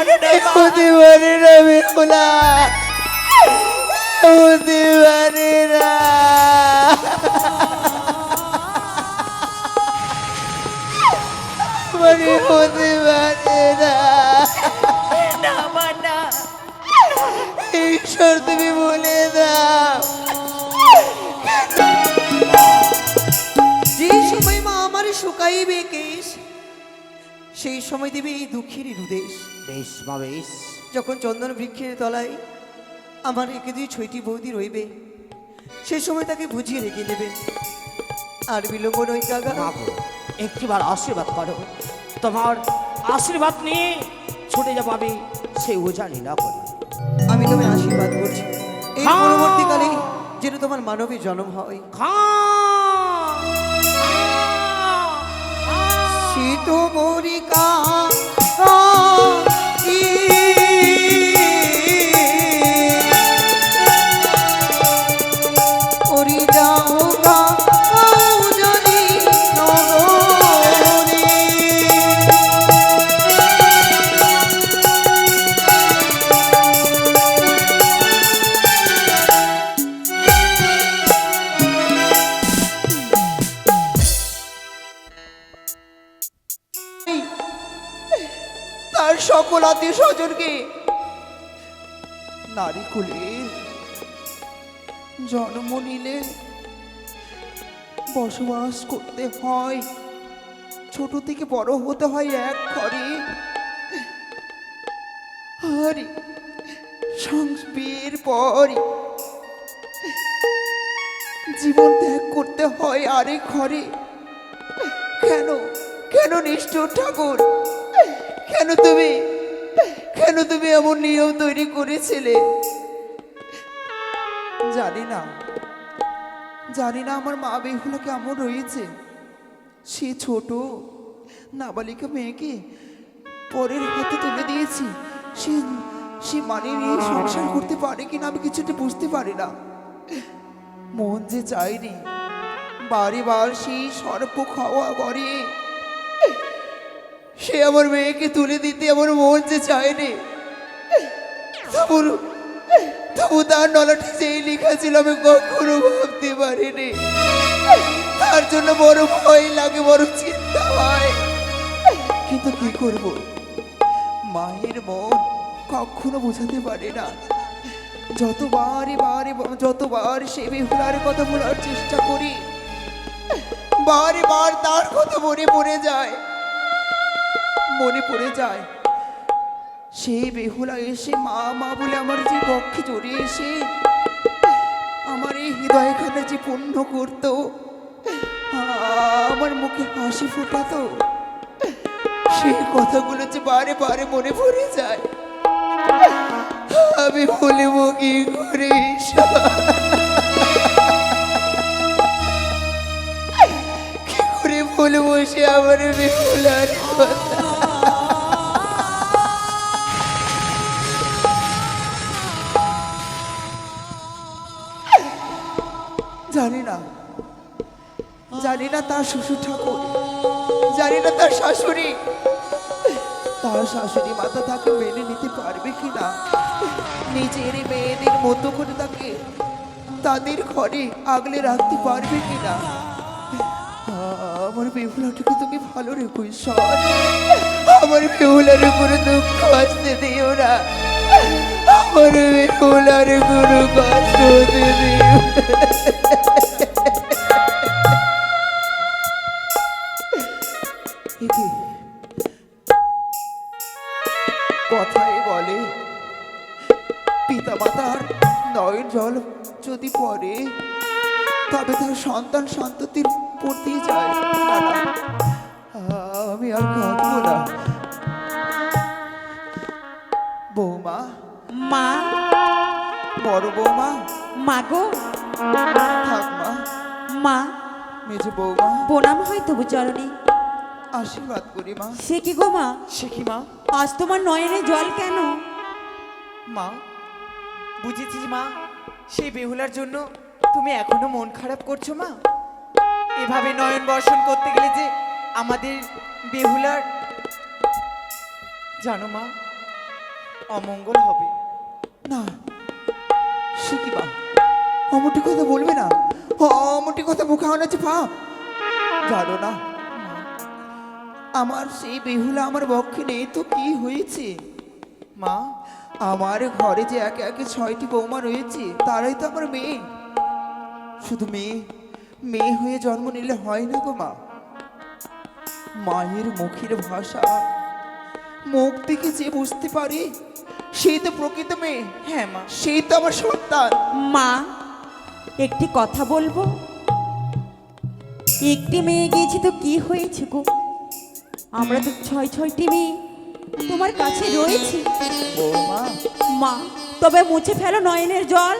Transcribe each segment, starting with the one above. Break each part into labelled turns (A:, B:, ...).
A: পারে না মা।
B: হতে পারে না বেহুলা হতে পারে না মানে হতে পারে না
A: না মা না।
B: ঈশ্বর তুমি বলে দাও।
C: যে সময় মা আমার শুকাইবে কেশ সেই সময় দেবে এই দুঃখের রুদেশ
B: বেশ মা বেশ
C: যখন চন্দন বৃক্ষের তলায় আমার একে দুই ছয়টি বৌদি রইবে সেই সময় তাকে বুঝিয়ে রেখে দেবে আর বিলম্ব নয় কাকা।
A: একটিবার আশীর্বাদ করো। তোমার আশীর্বাদ নিয়ে ছুটে যাব আমি সেই উজানি না করি
C: আমি তোমায় আশীর্বাদ করছি। এই
A: হ্যাঁ।
C: পরবর্তীকালে যেন তোমার মানবী জন্ম হয়। শীত মরিকা আত্মীয় স্বজনকে। নারী কুলে জন্ম নিলে বসবাস করতে হয়। ছোট থেকে বড় হতে হয় এক ঘরে। আর সংস্পের পর জীবন ত্যাগ করতে হয় আরেক ঘরে। কেন? কেন নিষ্ঠুর ঠাকুর? কেন তুমি কেন তুমি এমন নিয়ম তৈরি করেছিলে? জানি না। জানি না আমার মা বেহুলা কেমন রয়েছে। সে ছোট, নাবালিকা মেয়েকে পরের হাতে তুলে দিয়েছি। সে সে মানে নিয়ে সংসার করতে পারে কিনা আমি কিছুটা বুঝতে পারি না। মন যে চায়নি, বারে বার সেই সর্প খাওয়া করে সে আমার মেয়েকে তুলে দিতে আমার মন যে চায়নি। তবু তবু তার নলাটা যেই লেখা ছিল আমি কখনো ভাবতে পারিনি। তার জন্য বড় ভয় লাগে, বড় চিন্তা হয়। কিন্তু কি করব? মায়ের মন কখনো বোঝাতে পারে না। যতবারই বারে যতবার সে বেহুলার কথা বলার চেষ্টা করি, বারে বার তার কথা মনে পড়ে যায়। মনে পড়ে যায়। সেই বেহুলা এসে, মা মা, বলে আমার যে পক্ষে জড়িয়ে এসে, আমার এই হৃদয়খানে যে পূর্ণ করত, আমার মুখে হাসি ফোটাতো, সেই কথাগুলো যে বারে বারে মনে পড়ে যায়। আমি বলব কি করে? কি করে বলব সে আমার বেহুলার কথা? জানি না তার শ্বশুর ঠাকুর, জানি না তার শাশুড়ি। তার শাশুড়ি মাতা তাকে মেনে নিতে পারবে কিনা নিজের মেয়েদের মতো করে তাকে তাদের ঘরে আগলে রাখতে পারবে কিনা আমার বেহুলাটাকে তুমি ভালো রেখো আমার বেহুলার উপরে দুঃখ আসতে দিও না। আমার বেহুলার কোনো কষ্ট দিও যদি পড়ে তবে তার সন্তান সন্ততির পড়তেই যায়। আমি আর কাঁদবো না। বৌমা।
D: মা।
C: বড় বৌমা।
D: মাগো
C: থাক মা।
D: মা।
C: মেজে বৌমা।
D: প্রণাম হয় তবু চরণে।
C: আশীর্বাদ করি মা।
D: সে কি গো মা?
A: সে কি মা?
D: আজ তোমার নয়নে জল কেন?
A: মা বুঝেছিস মা? সেই বেহুলার জন্য তুমি এখনও মন খারাপ করছ মা? এভাবে নয়ন বর্ষণ করতে গেলে যে আমাদের বেহুলার জানো মা অমঙ্গল হবে।
C: না সে কি বা? অমটি কথা বলবে না? অমটি কথা মুখে আনাচ্ছে পাপ জানো না আমার সেই বেহুলা আমার বক্ষে নেই তো কি হয়েছে?
A: মা
C: আমার ঘরে যে একে একে ছয়টি বৌমা রয়েছে তারাই তো আমার মেয়ে। শুধু মেয়ে মেয়ে হয়ে জন্ম নিলে হয় না গো মা। মায়ের মুখের ভাষা মুখ দেখে যে বুঝতে পারে সেই তো প্রকৃত মেয়ে।
A: হ্যাঁ মা।
C: সেই তো আমার সন্তান।
D: মা একটি কথা বলব? একটি মেয়ে গিয়েছি তো কি হয়েছে গো? আমরা তো ছয় ছয়টি মেয়ে। তোমার কাছে রয়েছে। মা। তবে মুছে ফেলো নয়নের জল।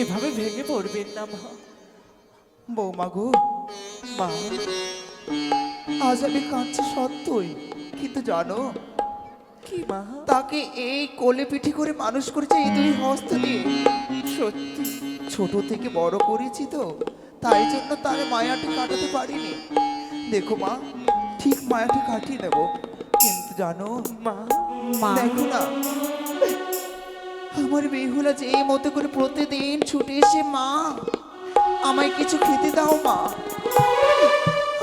A: এভাবে ভেঙে পড়বেন না মা।
C: বৌমা গো মা আজ আমি কাঁদছি সত্যই কিন্তু জানো
A: কি মা?
C: তাকে এই কোলে পিঠে করে মানুষ করেছে এই দুই হস্ত দিয়ে।
A: সত্যি।
C: ছোট থেকে বড় করেছি তো তাই জন্য তার মায়াটি কাটাতে পারিনি। দেখো মা ঠিক মায়াটি কাটিয়ে নেব কিন্তু জানো
A: মা
D: মা?
C: দেখো না আমার বেহুলা যে এই মতো করে প্রতিদিন ছুটে এসে মা আমায় কিছু খেতে দাও মা।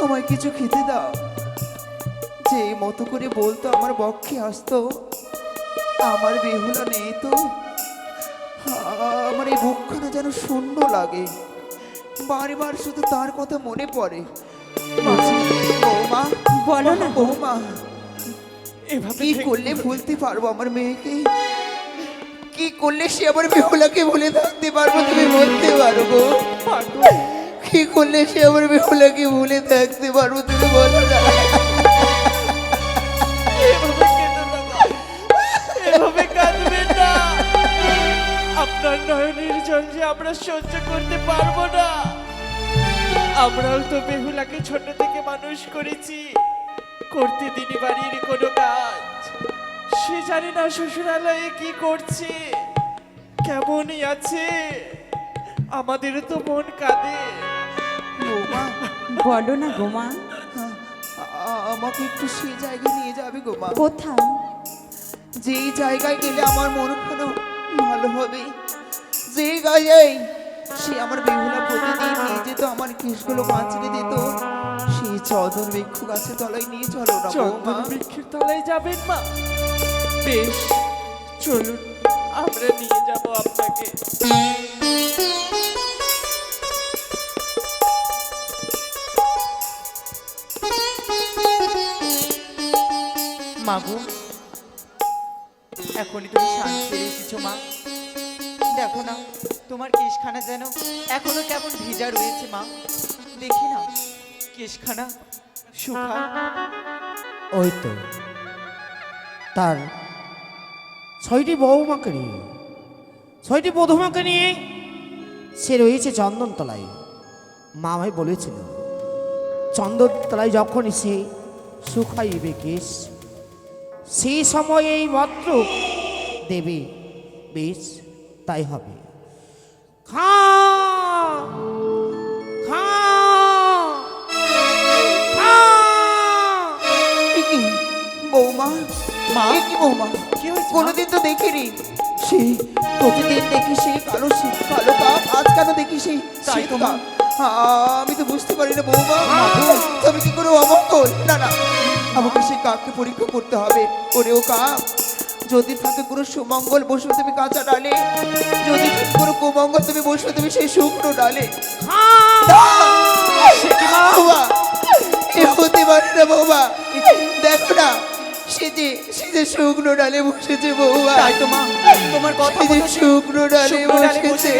C: আমায় কিছু খেতে দাও। যে এই মতো করে বলতো আমার বক্ষে আসতো আমার বেহুলা নেই তো আমার এই বুকখানা যেন শূন্য লাগে। বারবার শুধু তার কথা মনে পড়ে। বলছি, বৌমা
D: বলো না
C: বৌমা
A: এভাবে
C: কি করলে ভুলতে পারব আমার মেয়েকে? কি করলে সে আমার বেহুলাকে ভুলে থাকতে পারব তুমি বলতে পারব। কি করলে সে আমার বেহুলাকে ভুলে থাকতে পারব তুমি বলো
A: মা। না। আপনার নয়নের জল যে আমরা সহ্য করতে পারব না। আমরাও তো বেহুলাকে ছোট থেকে মানুষ করেছি। করতে দিনই বাড়ির কোনো কাজ। সে জানে না শ্বশুরালয়ে কি করছে। কেমনই আছে? আমাদের তো মন কাঁদে।
D: বলো না গো মা
C: আ- আ- আমাকে একটু সেই জায়গায় নিয়ে যাবে গো মা
D: কোথায়?
C: যেই জায়গায় গেলে আমার মন ভালো হবে। যে গায়ে সে আমার বেহুলা প্রতিদিন নিয়ে যেত, আমার কেশগুলো বাঁচিয়ে দিত। সেই চদর বৃক্ষ গাছে তলায় নিয়ে চলো না বৌমা।
A: বৃক্ষের তলায় যাবেন মা। বেশ, চলুন, আমরা নিয়ে যাব আপনাকে। মাগো, এখনই তুমি শান্তি এসেছ মা। দেখো না তোমার কেশখানা যেন? এখনও কেমন ভিজা রয়েছে মা। দেখি না কেশখানা শুকা
B: ওই তো, তার ছয়টি বৌমাকে নিয়ে, ছয়টি বধুমাকে নিয়ে সে রয়েছে চন্দনতলায়। মা আমায় বলেছিল, চন্দনতলায় যখন সে শুকাইবে কেশ সেই সময় এই মাত্র দেবে, বেশ, তাই হবে। খা খা খা
C: কি বৌমা
A: মা?
C: কি বৌমা
A: কি হয়েছে,
C: কোনোদিন তো দেখিনি সেই প্রতিদিন দেখি সেই কালো শীত কালো কাক আজ কেন দেখি সেই
A: তাই তো, মা।
C: আমি তো বুঝতে পারি না বৌমা তবে কি করে অমঙ্গল না না আমাকে সেই কাককে পরীক্ষা করতে হবে ওরে ও কাক যদি থাকে কোনো সুমঙ্গল বসবে তুমি কাঁচা ডালে। যদি কোনো কুমঙ্গল তুমি বসবে তুমি সেই শুকনো ডালে। সে এ হতে পারে না বৌমা। দেখো না সে যে সে যে শুকনো ডালে বসেছে বৌমা।
A: তাই তো মা তোমার কথা
C: যে শুকনো ডালে বসেছে।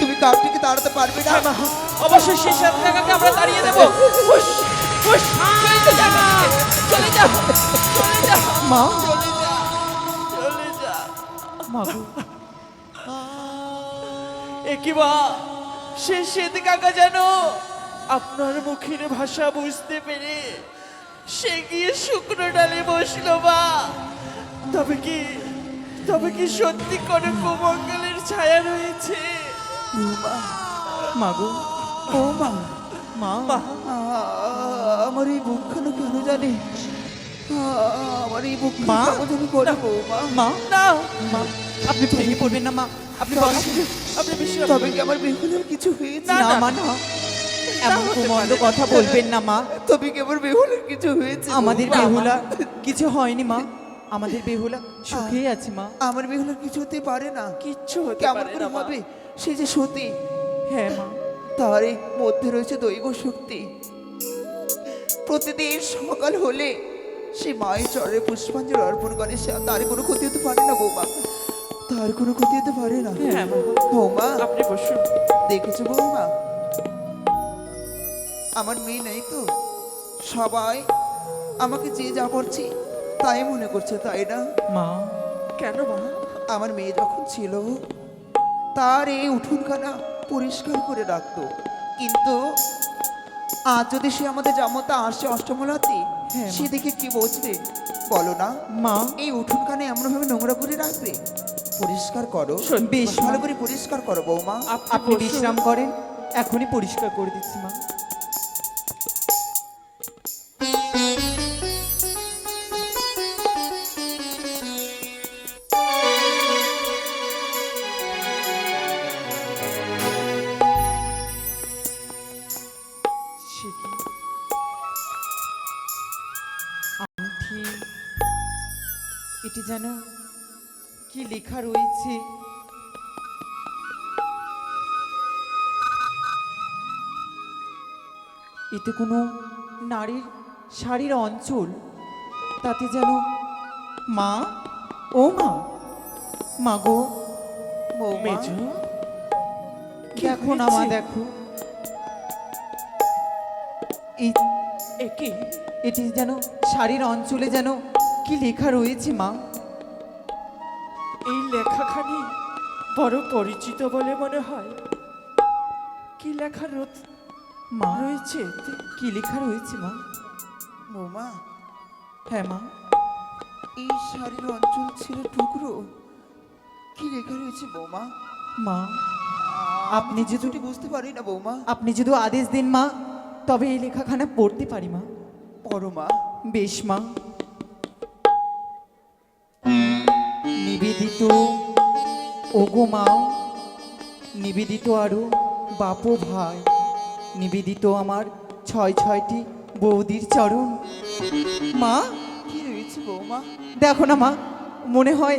C: তুমি কাকটিকে তাড়াতে পারবে না।
A: মা, অবশ্যই সেই সাত টাকাকে আমরা তাড়িয়ে দেবো। হুশ, চলে যা, মা, চলে যা চলে যা
C: মা? মাগো
A: একিবা সে শ্বেত কাকা যেন আপনার মুখের ভাষা বুঝতে পেরে সে গিয়ে শুকনো ডালে বসল বা তবে কি তবে কি সত্যি কোনো কুমঙ্গলের ছায়া রয়েছে?
C: মাগো ও মা। মা।
A: মা
C: আমার এই বুকখানা কেন জানি? আমার এই বুক
E: মা?
C: কেমন করে
E: মা?
A: না
E: মা আপনি ভেঙে পড়বেন না মা। আপনি
A: আপনি বিশ্বাস
C: তবে কি আমার বেহুলার কিছু হয়েছে?
E: না মা না। এমন মন্দ কথা বলবেন না মা।
C: তবে কি আমার বেহুলার কিছু হয়েছে?
E: আমাদের বেহুলা কিছু হয়নি মা। আমাদের বেহুলা সুখেই আছে মা।
C: আমার বেহুলার কিছু হতে পারে না।
A: কিচ্ছু হতে পারে না
C: হবে? সে যে সতী।
E: হ্যাঁ মা।
C: তার এই মধ্যে রয়েছে দৈব শক্তি। প্রতিদিন সকাল হলে সে মায়ের চরে পুষ্পাঞ্জলি অর্পণ করে সে তার কোনো ক্ষতি হতে পারে না বৌমা। তার কোনো ক্ষতি হতে পারে না।
A: হ্যাঁ মা
C: বৌমা
A: আপনি বসুন।
C: দেখেছ বৌমা? আমার মেয়ে নেই তো। সবাই আমাকে যে যা করছে তাই মনে করছে তাই না?
E: মা।
A: কেন মা?
C: আমার মেয়ে যখন ছিল তার এই উঠোনখানা পরিষ্কার করে রাখতো। কিন্তু আজ যদি সে আমাদের জামতা আসে অষ্টমলাতে
E: হ্যাঁ,
C: সে দেখে কি বলছে বলো না।
E: মা।
C: এই উঠোনখানে এমনভাবে নোংরা করে রাখবে পরিষ্কার করো।
E: বেশ
C: ভালো করে পরিষ্কার করো বৌমা।
E: আপনি বিশ্রাম করেন। এখনই পরিষ্কার করে দিচ্ছি মা। এটি যেন কি লেখা রয়েছে? এতে কোনো নারীর শাড়ির অঞ্চল তাতে যেন মা ও মা মা গো দেখো। না মা দেখো এটি যেন শাড়ির অঞ্চলে যেন কি লেখা রয়েছে মা?
A: এই লেখাখানি বড় পরিচিত বলে মনে হয়। কি লেখা
E: মা?
A: রয়েছে?
E: কি লেখা রয়েছে মা?
C: বৌমা?
E: হ্যাঁ মা?
C: এই শাড়ির অঞ্চল ছিল টুকরো। কি লেখা রয়েছে বৌমা?
E: মা?
C: আপনি
E: যদি-
C: যদি বুঝতে পারি না বৌমা।
E: আপনি যদি আদেশ দিন মা তবে এই লেখাখানা পড়তে পারি মা।
C: পড়ো মা।
E: বেশ মা। নিবেদিত ওগো মাও নিবেদিত আরও বাপো ভাই নিবেদিত আমার ছয় ছয়টি বৌদির চরণ। মা
C: কি রয়েছে বৌমা?
E: দেখো না মা মনে হয়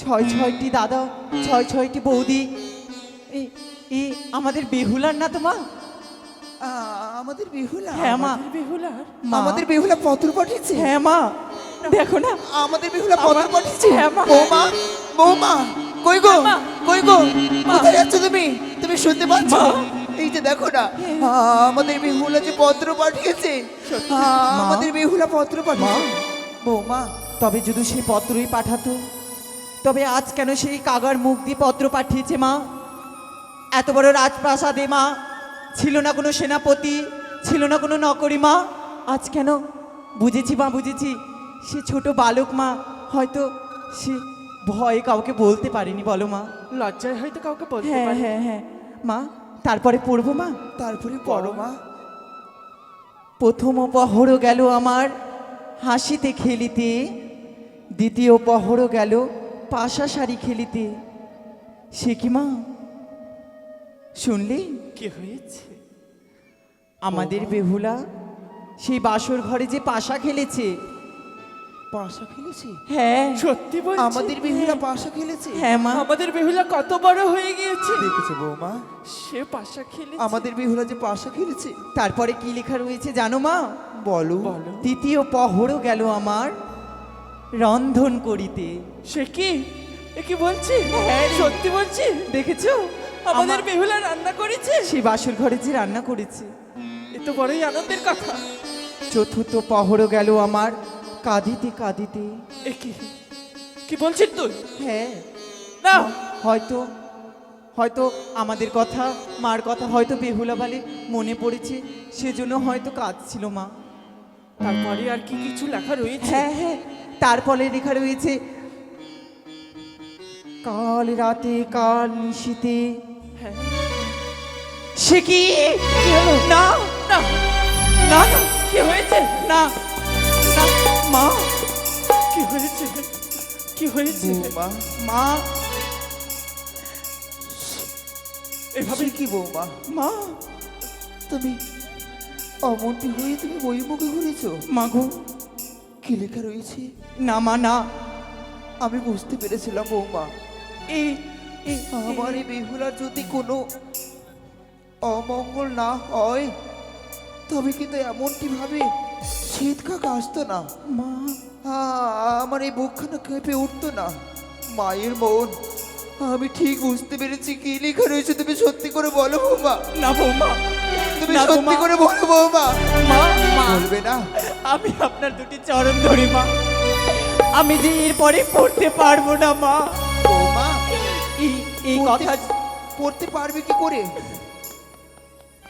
E: ছয় ছয়টি দাদা ছয় ছয়টি বৌদি। এই এই আমাদের বেহুলার না তো মা?
C: আমাদের বেহুলা
E: হ্যাঁ মা।
A: আমাদের বেহুলার।
C: আমাদের বেহুলা পত্র পাঠিয়েছে?
E: হ্যাঁ মা। দেখো না।
C: আমাদের বেহুলা
E: আমার-
C: পাঠিয়েছে
E: হ্যাঁ, মা।
C: বৌমা বৌমা কই গো? কই গো? কোথায় যাচ্ছ তুমি? তুমি শুনতে পাচ্ছ? এই যে দেখো না আমাদের বেহুলা যে পত্র পাঠিয়েছে। আমাদের বেহুলা পত্র পাঠিয়েছে। বৌমা
E: তবে যদি সেই পত্রই পাঠাতো তবে আজ কেন সেই কাগার মুখ দিয়ে পত্র পাঠিয়েছে মা? এত বড় রাজপ্রাসাদে মা ছিল না কোনো সেনাপতি ছিল না কোনো নকরি মা? আজ কেন? বুঝেছি মা বুঝেছি। সে ছোট বালক মা হয়তো সে ভয়ে কাউকে বলতে পারেনি বলো মা।
A: লজ্জায় হয়তো কাউকে বলতে
E: হ্যাঁ
A: পারে
E: হ্যাঁ হ্যাঁ। মা তারপরে পড়ব মা?
C: তারপরে পড়ো মা।
E: প্রথম পহর গেল আমার হাসিতে খেলিতে দ্বিতীয় পহর গেল পাশা শাড়ি খেলিতে। সে কি মা? শুনলি?
A: কি হয়েছে?
E: আমাদের বেহুলা সেই বাসর ঘরে যে পাশা খেলেছে
C: পাশা খেলেছি।
E: হ্যাঁ।
A: সত্যি বলছি?
C: আমাদের বেহুলা পাশা খেলেছে।
E: হ্যাঁ মা।
A: আমাদের বেহুলা কত বড় হয়ে গিয়েছে।
C: দেখেছ বৌমা?
A: সে পাশা খেলে
C: আমাদের বেহুলা যে পাশা খেলেছে
E: তারপরে কি লেখা রয়েছে জানো মা?
C: বলো।
A: বলো।
E: তৃতীয় পহরও গেল আমার রন্ধন করিতে।
A: সে কি? এ কি বলছি? হ্যাঁ। সত্যি বলছি?
E: দেখেছ?
A: আমাদের বেহুলা রান্না করেছে?
E: সে বাসুর ঘরে যে রান্না করেছে।
A: এ তো বড়ই আনন্দের কথা।
E: চতুর্থ পহরও গেল আমার কাঁদিতে কাঁদিতে।
A: এ কি? কি বলছিস তুই?
E: হ্যাঁ।
A: না।
E: হয়তো হয়তো আমাদের কথা মার কথা হয়তো বেহুলা বালে মনে পড়েছে সেজন্য হয়তো কাঁদছিল মা।
A: তারপরে আর কি কিছু লেখা রয়েছে?
E: হ্যাঁ হ্যাঁ তারপরে লেখা রয়েছে কাল রাতে কাল নিশিতে।
A: হ্যাঁ।
E: সে কি? না না না না
A: কি হয়েছে?
E: না। মা
A: কি হয়েছে? কি হয়েছে?
C: বৌমা
E: মা।
C: এভাবে কি বৌমা?
E: মা।
C: তুমি অমনটি হয়ে তুমি বই মুখে ঘুরেছো?
E: মাগো
C: কি লেখা রয়েছে?
E: না মা না।
C: আমি বুঝতে পেরেছিলাম বৌমা।
E: এই এই
C: আমার এই বেহুলার যদি কোনো অমঙ্গল না হয় তবে কিন্তু এমনটি ভাবে শীত কাকা আসতো না।
E: মা।
C: আমার এই বুকখানা কেঁপে উঠতো না। মায়ের মন আমি ঠিক বুঝতে পেরেছি কি লেখা রয়েছে। তুমি সত্যি করে বলো বৌমা।
E: না বৌমা।
C: তুমি সত্যি করে বলো বৌমা।
E: মা
C: বলবে না।
E: আমি আপনার দুটি চরণ ধরি মা। আমি যে এরপরে পড়তে পারব না মা।
C: বৌমা
E: এই এই কথা
C: পড়তে পারবে কি করে?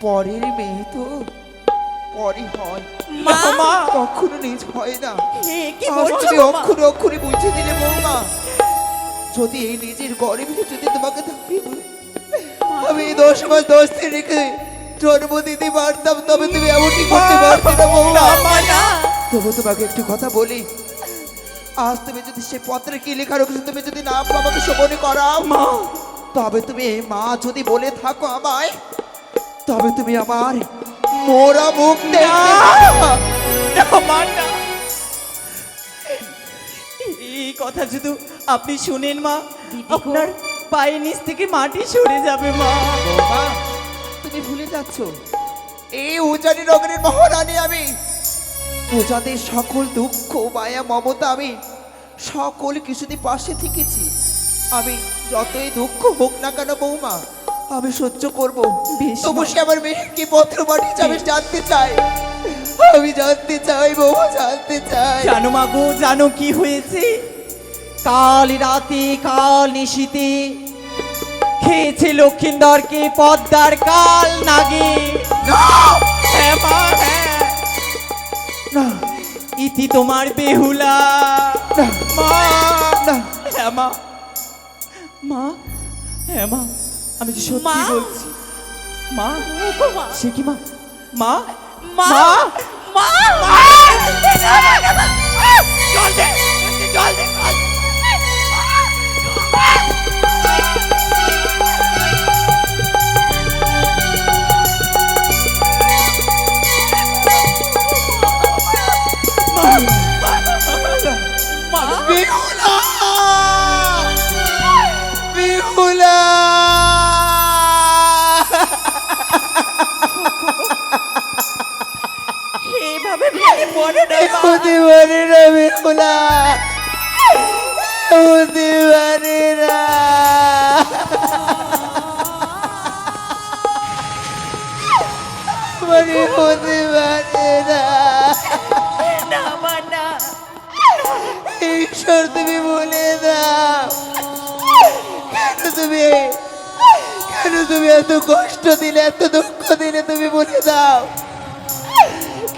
C: পরের মেয়ে তো হয়।
E: মা!
C: কখনো নিজ হয় না।
E: কি বলছো
C: অক্ষরে অক্ষরে বুঝে দিলে বৌমা যদি এই নিজের গরিবে যদি তোমাকে আমি দশ মাস দশ দিন রেখে জন্ম দিতে পারতাম তবে তুমি এমনটি করতে পারতে না বৌমা। তবু তোমাকে একটু কথা বলি। আজ তুমি যদি সে পত্রে কি লেখা রয়েছে তুমি যদি না আমাকে শোভনে করাও।
E: মা!
C: তবে তুমি মা যদি বলে থাকো আমায় তবে তুমি আমার মোরা মুখ দেখবে না।
E: এই কথা শুধু আপনি শুনেন মা। আপনার পায়ের নিচ থেকে মাটি সরে যাবে মা।
C: তুমি ভুলে যাচ্ছ। এই উজানি নগরের মহারানী আমি। প্রজাদের সকল দুঃখ মায়া মমতা আমি সকল কিছুতে পাশে থেকেছি। আমি যতই দুঃখ হোক না কেন বৌমা আমি সহ্য করব। তবু সে আমার মেয়ে কি পত্র পাঠিয়েছে আমি জানতে চাই। আমি জানতে চাই বৌমা জানতে চাই।
E: জানো মাগো জানো কি হয়েছে? কাল রাতে কাল নিশিতে খেয়েছে লক্ষিন্দরকে পদ্মার কাল নাগে। হ্যাঁ হ্যাঁ। ইতি তোমার বেহুলা। মা। হ্যাঁ মা। মা হ্যাঁ মা। আমি কি সত্যি
D: মা?
E: বলছি। মা?
D: মা
E: সে কি মা? মা?
D: মা?
E: মা?
C: হতে পারে না বিহুলা হতে পারে না মানে হতে পারে না
E: না মা না
C: ঈশ্বর তুমি বলে দাও কেন তুমি কেন তুমি এত কষ্ট দিলে এত দুঃখ দিলে তুমি বলে দাও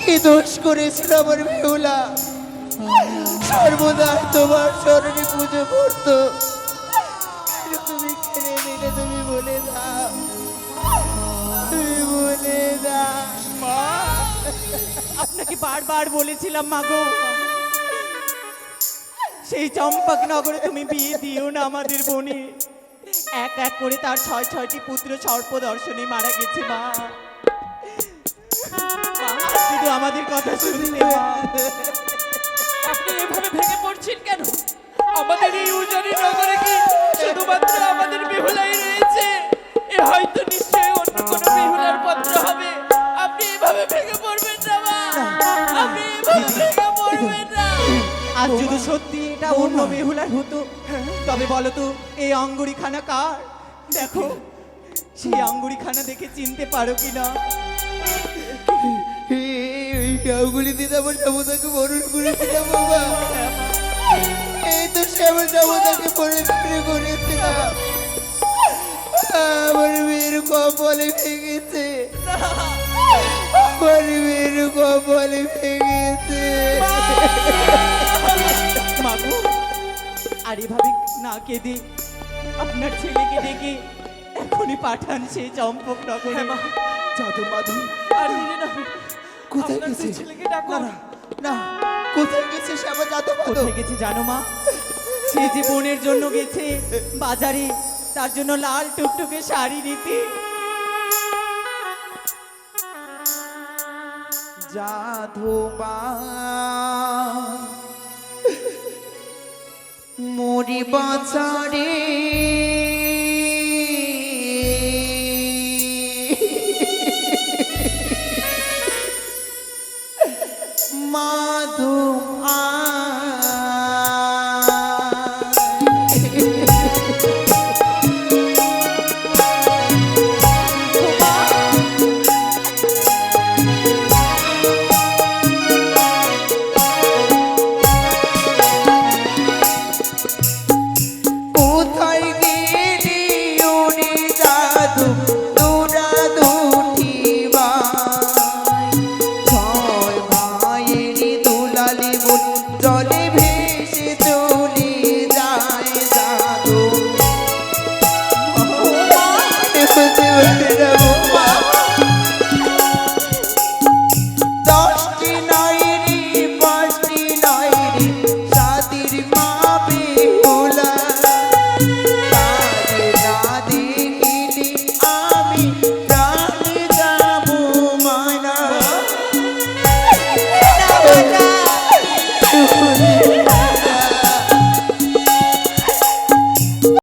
C: কি দোষ করেছিল আমার বেহুলা সর্বদা তোমার স্মরণে পুজো করতো। তুমি কেড়ে নিলে তুমি বলে দাও। তুমি বলে দাও।
E: মা আপনাকে বারবার বলেছিলাম মাগো সেই চম্পক নগরে তুমি বিয়ে দিও না আমাদের বোনে। এক এক করে তার ছয় ছয়টি পুত্র সর্প দর্শনে মারা গেছে মা, শুধু আমাদের কথা শুনলে।
A: আপনি এভাবে ভেঙে পড়ছেন কেন? আমাদের এই উজানি নগরে কি শুধুমাত্র আমাদের বেহুলাই রয়েছে? এ হয়তো নিশ্চয়ই অন্য কোনো বেহুলার পত্র হবে। আপনি এভাবে ভেঙে পড়বেন না মা। আপনি এভাবে ভেঙে পড়বেন না।
E: আর যদি সত্যি এটা অন্য বেহুলার হতো তবে বলো তো এই অঙ্গুরিখানা কার? দেখো সেই অঙ্গুরিখানা দেখে চিনতে পারো কিনা?
C: গাউগুলি দিতে আমার সমতাকে বরণ করেছিলাম বাবা। এই তো শ্যামা সমতাকে পরে ফিরে করেছিলাম আমার মেয়ের কপালে ভেঙেছে। আমার মেয়ের কপালে ভেঙেছে।
E: মাগো আর এভাবে না কেঁদে আপনার ছেলেকে ডেকে এখনই পাঠান সেই চম্পক নগরে।
A: হ্যাঁ মা।
C: যাদব মাধব
A: আর নয়
C: কোথায় গেছে?
A: ছেলেকে
C: না কোথায় গেছে
E: কোথায় গেছে জানো মা? সে যে বোনের জন্য গেছে বাজারে তার জন্য লাল টুকটুকে শাড়ি নিতে।
C: যাধবা মরি বাঁচারে